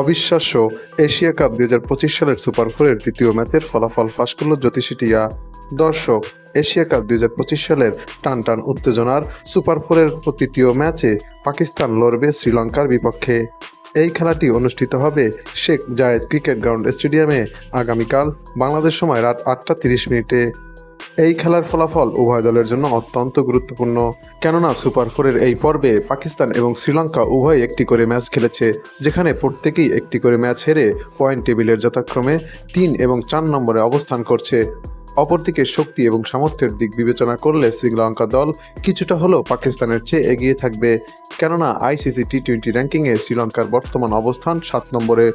অবিশ্বাস্য Asia cup দুই হাজার পঁচিশ সালের সুপার ফোরের তৃতীয় ম্যাচের ফলাফল ফাঁস করল জ্যোতিষী টিয়া দর্শক, এশিয়া কাপ দুই হাজার পঁচিশ সালের টান টান উত্তেজনার সুপার ফোরের তৃতীয় ম্যাচে পাকিস্তান লড়বে শ্রীলঙ্কার বিপক্ষে। এই খেলাটি অনুষ্ঠিত হবে শেখ জায়েদ ক্রিকেট গ্রাউন্ড স্টেডিয়ামে। আগামীকাল বাংলাদেশ সময় রাত আটটা তিরিশ মিনিটে। এই খেলার ফলাফল উভয় দলের জন্য অত্যন্ত গুরুত্বপূর্ণ। কেননা সুপার ফোরের এই পর্বে পাকিস্তান এবং শ্রীলঙ্কা উভয় একটি করে ম্যাচ খেলেছে, যেখানে প্রত্যেকেই একটি করে ম্যাচ হেরে পয়েন্ট টেবিলের যথাক্রমে তিন এবং চার নম্বরে অবস্থান করছে। অপরদিকে শক্তি এবং সামর্থ্যের দিক বিবেচনা করলে শ্রীলঙ্কা দল কিছুটা হলেও পাকিস্তানের চেয়ে এগিয়ে থাকবে। কেননা আইসিসি টি টোয়েন্টি র্যাঙ্কিংয়ে শ্রীলঙ্কার বর্তমান অবস্থান সাত নম্বরে।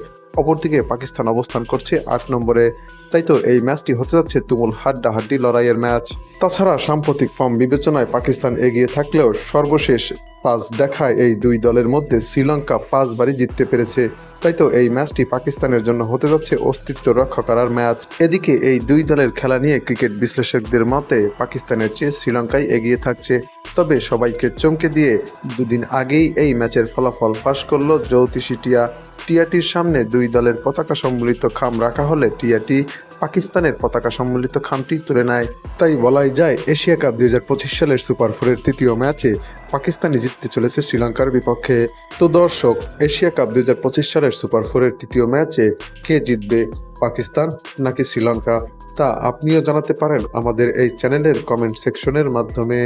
অপরদিকে পাকিস্তান অবস্থান করছে আট নম্বরে। তাই তো এই ম্যাচটি হতে যাচ্ছে তুমুল হাড্ডাহাড্ডি লড়াইয়ের ম্যাচ। তাছাড়া সাম্প্রতিক ফর্ম বিবেচনায় পাকিস্তান এগিয়ে থাকলেও সর্বশেষ পাঁচ দেখায় এই দুই দলের মধ্যে শ্রীলঙ্কা পাঁচবারই জিততে পেরেছে। তাই তো এই ম্যাচটি পাকিস্তানের জন্য হতে যাচ্ছে অস্তিত্ব রক্ষা করার ম্যাচ। এদিকে এই দুই দলের খেলা নিয়ে ক্রিকেট বিশ্লেষকদের মতে পাকিস্তানের চেয়ে শ্রীলঙ্কাই এগিয়ে থাকছে। তবে সবাইকে চমকে দিয়ে দুদিন আগেই এই ম্যাচের ফলাফল ফাঁস করল জ্যোতিষী টিয়া। টিয়াটির সামনে দুই দলের পতাকা সম্বলিত খাম রাখা হলে টিয়াটি পাকিস্তানের পতাকা সম্বলিত খামটি তুলে নেয়। তাই বলাই যায়, এশিয়া কাপ দু হাজার পঁচিশ সালের সুপার ফোরের তৃতীয় ম্যাচে পাকিস্তানি জিততে চলেছে শ্রীলঙ্কার বিপক্ষে। তো দর্শক, এশিয়া কাপ দুই হাজার পঁচিশ সালের সুপার ফোরের তৃতীয় ম্যাচে কে জিতবে, পাকিস্তান নাকি শ্রীলঙ্কা? তা আপনিও জানাতে পারেন আমাদের এই চ্যানেলের কমেন্ট সেকশনের মাধ্যমে।